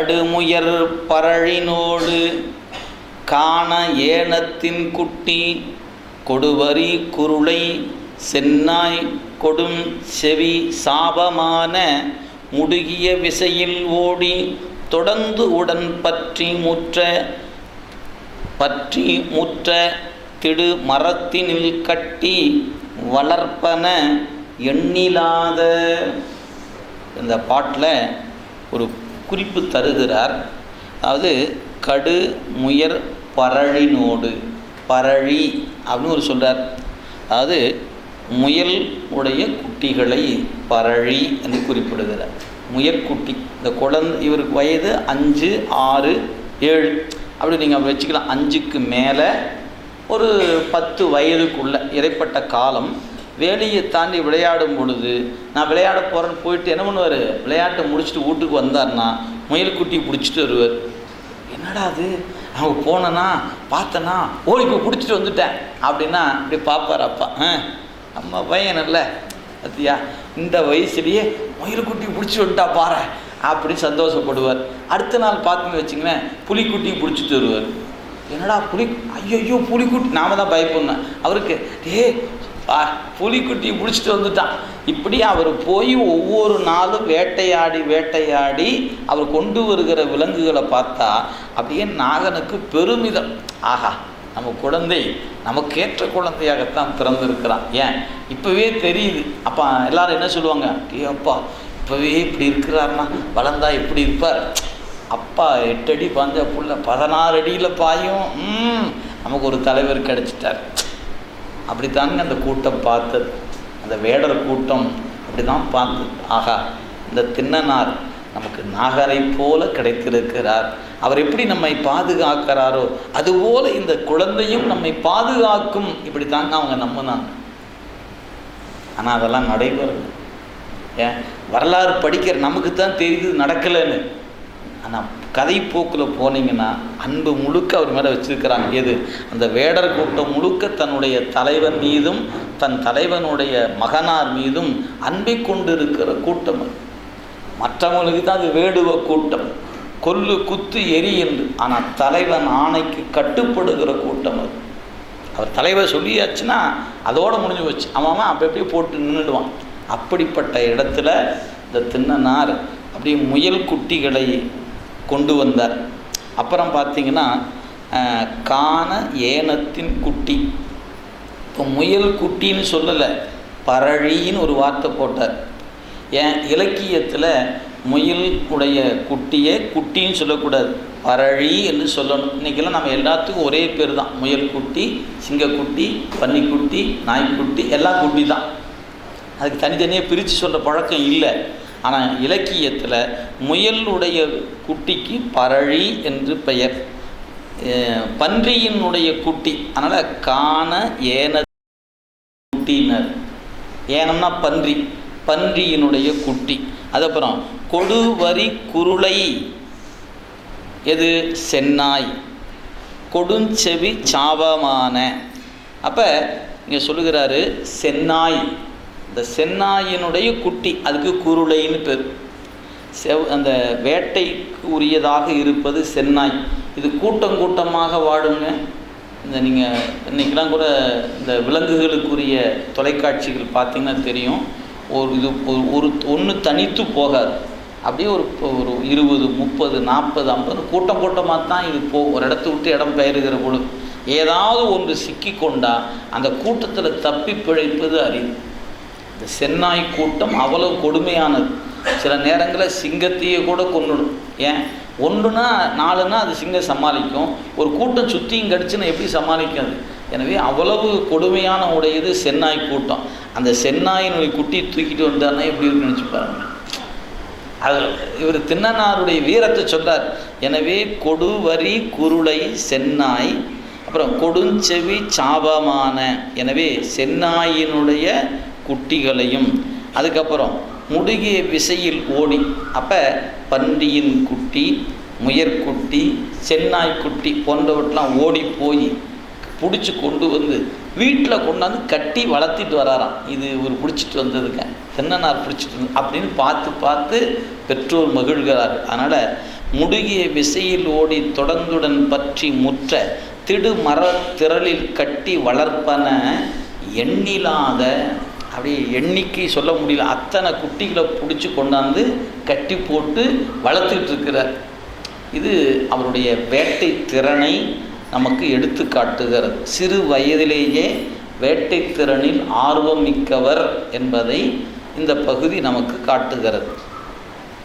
கடுமுயர் பரழினோடு காண ஏனத்தின் குட்டி கொடுவரி குருளை சென்னாய் கொடும் செவி சாபமான முடுகிய விசையில் ஓடி தொடர்ந்து உடன் பற்றி முற்ற பற்றி முற்ற திடு மரத்தினில் கட்டி வளர்ப்பன எண்ணிலாத இந்த பாட்டில் ஒரு குறிப்பு தருகிறார். அதாவது கடு முயர் பரழினோடு. பரழி அப்படின்னு ஒரு சொல்கிறார் அதாவது முயல் உடைய குட்டிகளை பரழி என்று குறிப்பிடுகிறார். முயற்குட்டி இந்த குழந்தை இவருக்கு வயது அஞ்சு ஆறு ஏழு. அப்படி நீங்கள் வச்சுக்கலாம். அஞ்சுக்கு மேலே ஒரு பத்து வயதுக்குள்ள இடைப்பட்ட காலம் வேலையை தாண்டி விளையாடும் பொழுது நான் விளையாட போகிறேன்னு போயிட்டு என்ன பண்ணுவார்? விளையாட்டை முடிச்சுட்டு வீட்டுக்கு வந்தார்னா முயல்குட்டி பிடிச்சிட்டு வருவார். என்னடா அது? அவங்க போனேன்னா பார்த்தனா ஓடி போய் பிடிச்சிட்டு வந்துட்டேன். அப்படின்னா இப்படி பார்ப்பார் அப்பா. ஆ பையன் நல்ல அத்தியா இந்த வயசுலேயே முயல்குட்டி பிடிச்சி வந்துட்டா பாரு அப்படி சந்தோஷப்படுவார். அடுத்த நாள் பார்த்தீங்கன்னு வச்சுங்களேன் புலிக்குட்டி பிடிச்சிட்டு வருவார். என்னடா புலி? ஐயோ புலிக்குட்டி நாம தான் பயப்படணும் அவருக்கு டே பா புலிக்குட்டி பிடிச்சிட்டு வந்துட்டான். இப்படி அவர் போய் ஒவ்வொரு நாளும் வேட்டையாடி வேட்டையாடி அவர் கொண்டு வருகிற விலங்குகளை பார்த்தா அப்படியே நாகனுக்கு பெருமிதம். ஆஹா நம்ம குழந்தை நமக்கேற்ற குழந்தையாகத்தான் பிறந்திருக்கிறான். ஏன்? இப்போவே தெரியுது. அப்போ எல்லாரும் என்ன சொல்லுவாங்க? டே இப்போவே இப்படி இருக்கிறாருன்னா வளர்ந்தா இப்படி இருப்பார்? அப்பா எட்டு அடி பாஞ்ச புள்ள பதினாறு அடியில் பாயும். ம், நமக்கு ஒரு தலைவர் கிடைச்சிட்டார். அப்படித்தாங்க அந்த கூட்டம் பார்த்தது. அந்த வேடர் கூட்டம் அப்படி தான் பார்த்தது. ஆகா இந்த தின்னனார் நமக்கு நாகரை போல கிடைத்திருக்கிறார். அவர் எப்படி நம்மை பாதுகாக்கிறாரோ அதுபோல இந்த குழந்தையும் நம்மை பாதுகாக்கும். இப்படி தாங்க அவங்க நம்பினாங்க. ஆனால் அதெல்லாம் நடைபெறல. ஏன்? வரலாறு படிக்கிற நமக்கு தான் தெரியுது நடக்கலைன்னு. ஆனால் கதை போக்கில் போனீங்கன்னா அன்பு முழுக்க அவர் மேலே வச்சிருக்கிறாங்க. எது? அந்த வேடர் கூட்டம் முழுக்க தன்னுடைய தலைவன் மீதும் தன் தலைவனுடைய மகனார் மீதும் அன்பை கொண்டு இருக்கிற கூட்டம் மற்றவங்களுக்கு தான் அது வேடுவ கூட்டம். கொல்லு குத்து எரி என்று. ஆனால் தலைவன் ஆணைக்கு கட்டுப்படுகிற கூட்டம் அது. அவர் தலைவர் சொல்லியாச்சுன்னா அதோடு முடிஞ்சு போச்சு. அவன் அப்போ அப்படி அப்படியே போட்டு நின்றுடுவான் அப்படிப்பட்ட இடத்துல இந்த தின்னனார் அப்படியே முயல் குட்டிகளை கொண்டு வந்தார். அப்புறம் பார்த்தீங்கன்னா காண ஏனத்தின் குட்டி. இப்போ முயல் குட்டின்னு சொல்லலை பரழின்னு ஒரு வார்த்தை போட்டார். ஏன்? இலக்கியத்தில் முயல் உடைய குட்டியை குட்டின்னு சொல்லக்கூடாது. பரழி என்று சொல்லணும். இன்றைக்கெல்லாம் நம்ம எல்லாத்துக்கும் ஒரே பேர் தான். முயல் குட்டி சிங்கக்குட்டி பன்னிக்குட்டி நாய்க்குட்டி எல்லாம் குட்டி தான். அதுக்கு தனித்தனியாக பிரித்து சொல்கிற பழக்கம் இல்லை. ஆனால் இலக்கியத்தில் முயலுடைய குட்டிக்கு பரழி என்று பெயர். பன்றியினுடைய குட்டி அதனால் காண ஏன குட்டினர். ஏனம்னா பன்றி பன்றியினுடைய குட்டி. அதுக்கப்புறம் கொடுவரி குருளை எது? சென்னாய். கொடுஞ்செவி சாபமான. அப்போ இங்கே சொல்லுகிறாரு சென்னாய். இந்த சென்னாயினுடைய குட்டி அதுக்கு குருளைன்னு பேர். செவ் அந்த வேட்டைக்கு உரியதாக இருப்பது சென்னாய். இது கூட்டம் கூட்டமாக வாடுங்க இந்த நீங்கள் இன்றைக்கெலாம் கூட இந்த விலங்குகளுக்குரிய தொலைக்காட்சிகள் பார்த்தீங்கன்னா தெரியும். ஒரு இது ஒரு ஒரு ஒன்று தனித்து போகாது. அப்படியே ஒரு ஒரு இருபது முப்பது நாற்பது ஐம்பது கூட்டம் கூட்டமாக தான் இது போ ஒரு இடத்த விட்டு இடம் பெயருகிற பொழுது. ஏதாவது ஒன்று சிக்கி கொண்டால் அந்த கூட்டத்தில் தப்பி பிழைப்பது அறிவு இந்த சென்னாய் கூட்டம் அவ்வளவு கொடுமையானது. சில நேரங்களில் சிங்கத்தையே கூட கொன்னுடும். ஏன்? ஒன்றுனா நாலுனா அது சிங்கம் சமாளிக்கும். ஒரு கூட்டம் சுற்றியும் கடிச்சுன்னா எப்படி சமாளிக்கும் அது? எனவே அவ்வளவு கொடுமையான உடையது சென்னாய் கூட்டம். அந்த சென்னாயினுடைய குட்டி தூக்கிட்டு வந்தாருன்னா எப்படி இருக்குன்னு நினச்சி பாருங்க. அது இவர் தின்னனாருடைய வீரத்தை சொல்றார். எனவே கொடுவரி குருளை சென்னாய் அப்புறம் கொடுஞ்செவி சாபமான. எனவே சென்னாயினுடைய குட்டிகளையும் அதுக்கப்புறம் முடுகிய விசையில் ஓடி அப்போ பன்றியின் குட்டி முயற்குட்டி சென்னாய்க்குட்டி போன்றவற்றெலாம் ஓடி போய் பிடிச்சி கொண்டு வந்து வீட்டில் கொண்டாந்து கட்டி வளர்த்திட்டு வராராம். இது இவர் பிடிச்சிட்டு வந்ததுங்க. தென்னனார் பிடிச்சிட்டு வந்து அப்படின்னு பார்த்து பார்த்து பெற்றோர் மகிழ்கிறார். அதனால் முடுகிய விசையில் ஓடி தொடர்ந்துடன் பற்றி முற்ற திடு மர திரளில் கட்டி வளர்ப்பன எண்ணிலாத அப்படி எண்ணிக்கை சொல்ல முடியல. அத்தனை குட்டிகளை பிடிச்சி கொண்டாந்து கட்டி போட்டு வளர்த்துக்கிட்டு இருக்கிறார் இது அவருடைய வேட்டை திறனை நமக்கு எடுத்து காட்டுகிறது. சிறு வயதிலேயே வேட்டை திறனில் ஆர்வம் மிக்கவர் என்பதை இந்த பகுதி நமக்கு காட்டுகிறது.